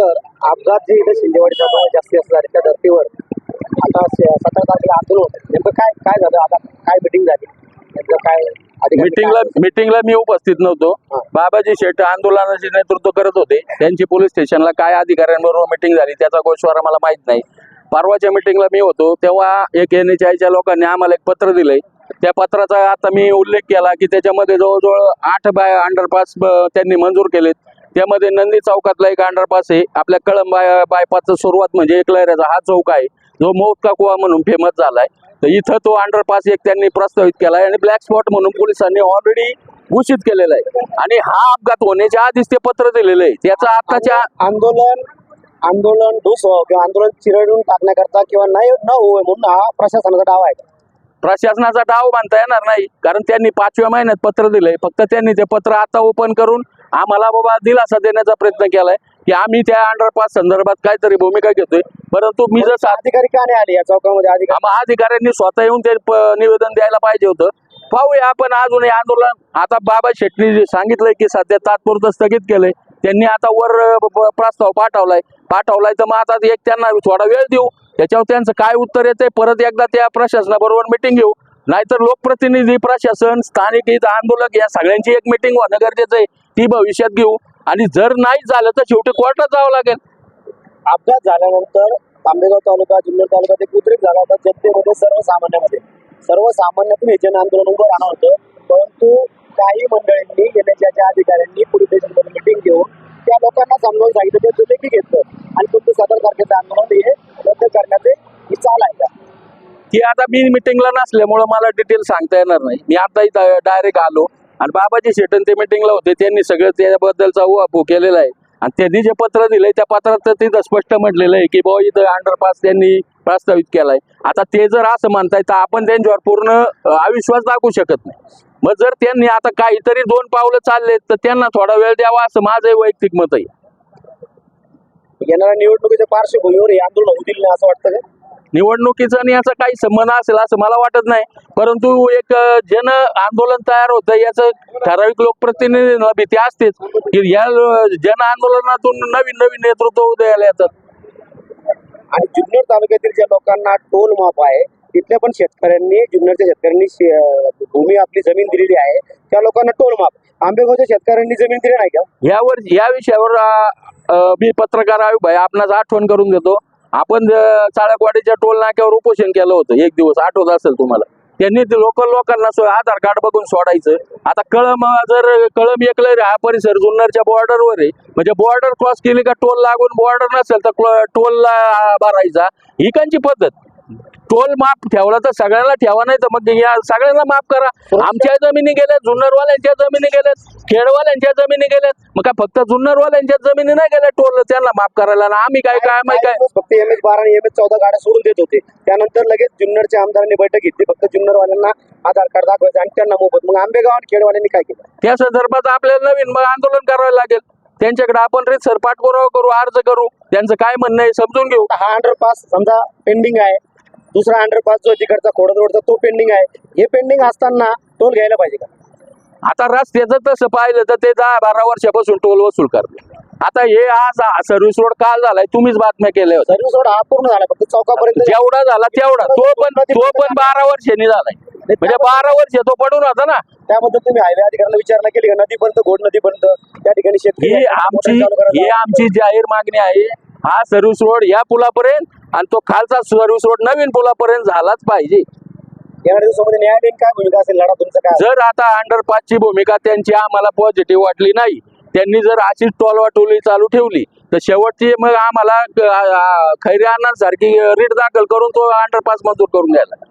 झाल्यानंतर अपघात जे इथे प्रमाणात जास्ती असणार त्या धर्तीवर. आता सतरा तारखेला आंदोलन. नेमकं काय काय झालं? आता काय मिटिंग झाली? नेमकं काय मिटिंगला मिटिंगला मी उपस्थित नव्हतो. बाबाजी शेठ आंदोलनाचे नेतृत्व करत होते. त्यांची पोलीस स्टेशनला काय अधिकाऱ्यांबरोबर मिटिंग झाली त्याचा गोष्वारा मला माहीत नाही. परवाच्या मिटिंगला मी होतो. तेव्हा एक एन एच आयच्या लोकांनी आम्हाला एक पत्र दिलंय. त्या पत्राचा आता मी उल्लेख केला की त्याच्यामध्ये जवळजवळ आठ बाय अंडरपास त्यांनी मंजूर केलेत. त्यामध्ये नंदी चौकातला एक अंडरपास आहे. आपल्या कळंब बाय बायपासचं सुरुवात म्हणजे एक लहऱ्याचा हा चौक आहे. जो मौतका कुवा म्हणून फेमस झालाय. तर इथं तो अंडरपास एक त्यांनी प्रस्तावित केलाय आणि ब्लॅक स्पॉट म्हणून पोलिसांनी ऑलरेडी घोषित केलेला आहे. आणि हा अपघात होण्याच्या आधीच ते पत्र दिलेलं आहे. त्याचा आताच्या आंदोलन आंदोलन ढूस किंवा आंदोलन चिरडून टाकण्याकरता किंवा नाही न होऊ म्हणून हा प्रशासनाचा डाव आहे. प्रशासनाचा डाव बांधता येणार नाही. कारण त्यांनी पाचव्या महिन्यात पत्र दिलंय. फक्त त्यांनी ते पत्र आता ओपन करून आम्हाला बाबा दिलासा देण्याचा प्रयत्न केलाय की आम्ही त्या अंडरपास संदर्भात काहीतरी भूमिका घेतोय. परंतु मी जसं अधिकारी का नाही आले या चौकामध्ये? अधिकारी आम्हा अधिकाऱ्यांनी स्वतः येऊन ते निवेदन द्यायला पाहिजे होतं. पाहूया आपण अजून हे आंदोलन. आता बाबा शेट्टी सांगितलंय की सध्या तात्पुरतं स्थगित केलंय. त्यांनी आता वर प्रस्ताव पाठवलाय. पाठवलाय तर मग आता एक त्यांना थोडा वेळ देऊ. त्याच्यावर त्यांचं काय उत्तर येतंय परत एकदा त्या प्रशासनाबरोबर मिटिंग घेऊ. नाहीतर लोकप्रतिनिधी प्रशासन स्थानिक आंदोलक या सगळ्यांची एक मिटिंग होणं गरजेचं आहे. ती भविष्यात घेऊ. आणि जर नाही झालं तर शेवटी कोर्टात जावं लागेल. अपघात झाल्यानंतर तांबेगाव तालुका जुन्नर तालुक्यात एक उद्रेक झाला होता. जनतेमध्ये सर्वसामान्यामध्ये. सर्वसामान्यातून हे जन आंदोलन उभं राहणार होतं. परंतु काही मंडळींनी येण्याच्या अधिकाऱ्यांनी पोलीस स्टेशनमध्ये मिटिंग घेऊन त्या लोकांना समजावून सांगितलं. ते देखील घेतलं? आणि तुमचं सदर तारखेचं आंदोलन हे रद्द करण्याचे ही चाल आहे का? की आता मी मिटिंगला नसल्यामुळं मला डिटेल सांगता येणार नाही. मी आता इथं डायरेक्ट आलो. आणि बाबाजी शेटन ते मिटिंगला होते त्यांनी सगळं त्याबद्दलचा उहापोह केलेला आहे. आणि त्यांनी जे पत्र दिलंय त्या पत्रात तर तिथं स्पष्ट म्हटलेलं आहे की बाबा इथं अंडरपास त्यांनी प्रस्तावित केलाय. आता ते जर असं म्हणताय तर आपण त्यांच्यावर पूर्ण अविश्वास दाखवू शकत नाही. मग जर त्यांनी आता काहीतरी दोन पावलं चालले तर त्यांना थोडा वेळ द्यावा असं माझं वैयक्तिक मत आहे. येणाऱ्या निवडणुकीच्या पार्श्वभूमीवर हे आंदोलन होतील असं वाटतं का? निवडणुकीचा आणि याचा काही संबंध असेल असं मला वाटत नाही. परंतु एक जन आंदोलन तयार होतं. याचं ठराविक लोकप्रतिनिधींना भीती असतेच की या जन आंदोलनातून नवीन नवीन नेतृत्व उदयाला येतात. आणि जुन्नर तालुक्यातील ज्या लोकांना टोल माफ आहे तिथल्या पण शेतकऱ्यांनी जुन्नरच्या शेतकऱ्यांनी भूमी आपली जमीन दिलेली आहे त्या लोकांना टोल माफ. आंबेगावच्या शेतकऱ्यांनी जमीन दिली नाही का? यावर या विषयावर मी पत्रकार आपणास आठवण करून देतो. आपण चाळकवाडीच्या टोल नाक्यावर उपोषण केलं होतं. एक दिवस आठवत असेल तुम्हाला? त्यांनी ते लोकल लोकांना आधार कार्ड बघून सोडायचं. आता कळम जर कळम एकलर हा परिसर जुन्नरच्या बॉर्डरवर आहे. म्हणजे बॉर्डर क्रॉस केली का टोल लागून बॉर्डर नसेल तर टोलला भरायचा. ही कांची पद्धत? टोल माफ ठेवला तर सगळ्यांना ठेवा नाही तर मग या सगळ्यांना माफ करा. आमच्या जमिनी गेल्यात जुन्नरवाल्यांच्या जमिनी गेल्यात खेडवाल्यांच्या जमिनी गेल्यात. मग काय फक्त जुन्नरवाल्यांच्या जमिनी नाही गेल्या टोल त्यांना माफ करायला ना आम्ही काय काय माहिती काय? फक्त एम एच बारा आणि एम एच चौदा गाड्या सोडून देत होते. त्यानंतर लगेच जुन्नरच्या आमदारांनी बैठक घेतली. फक्त जुन्नरवाल्यांना आधार कार्ड दाखवायचं आणि त्यांना मोफत. मग आंबेगाव आणि खेडवाल्यांनी काय केलं? त्या संदर्भात आपल्याला नवीन मग आंदोलन करावं लागेल. त्यांच्याकडे आपण रितसर पाठपुरावा करू अर्ज करू. त्यांचं काय म्हणणं आहे समजून घेऊ. हा अंडरपास समजा पेंडिंग आहे. दुसरा अंडरपास जो तिकडचा खोडदरोडचा तो पेंडिंग आहे. हे पेंडिंग असताना टोल घ्यायला पाहिजे का? आता रस्त्याचं तसं पाहिलं तर ते दहा बारा वर्षापासून टोल वसूल करते. आता हे आज सर्व्हिस रोड काल झालाय तुम्हीच बातम्या केल्या होत्या. सर्व्हिस रोड हा पूर्ण झाला फक्त चौकापर्यंत जेवढा झाला तेवढा. तो पण तो पण बारा वर्षांनी झालाय. म्हणजे बारा वर्ष तो पडून होता ना. त्याबद्दल तुम्ही हायवे अधिकाऱ्यांना विचारणा केली का? नदीपर्यंत घोड नदीपर्यंत त्या ठिकाणी शेतकरी ही आमची ही आमची जाहीर मागणी आहे. हा सर्व्हिस रोड या पुलापर्यंत आणि तो खालचा सर्व्हिस रोड नवीन पुलापर्यंत झालाच पाहिजे. काय भूमिका असेल लढा तुमचा काय? जर आता अंडरपासची भूमिका त्यांची आम्हाला पॉझिटिव्ह वाटली नाही त्यांनी जर अशीच टोल वाटोली चालू ठेवली तर शेवटची मग आम्हाला खैरी सारखी रीट दाखल करून तो अंडरपास मंजूर करून द्यायला.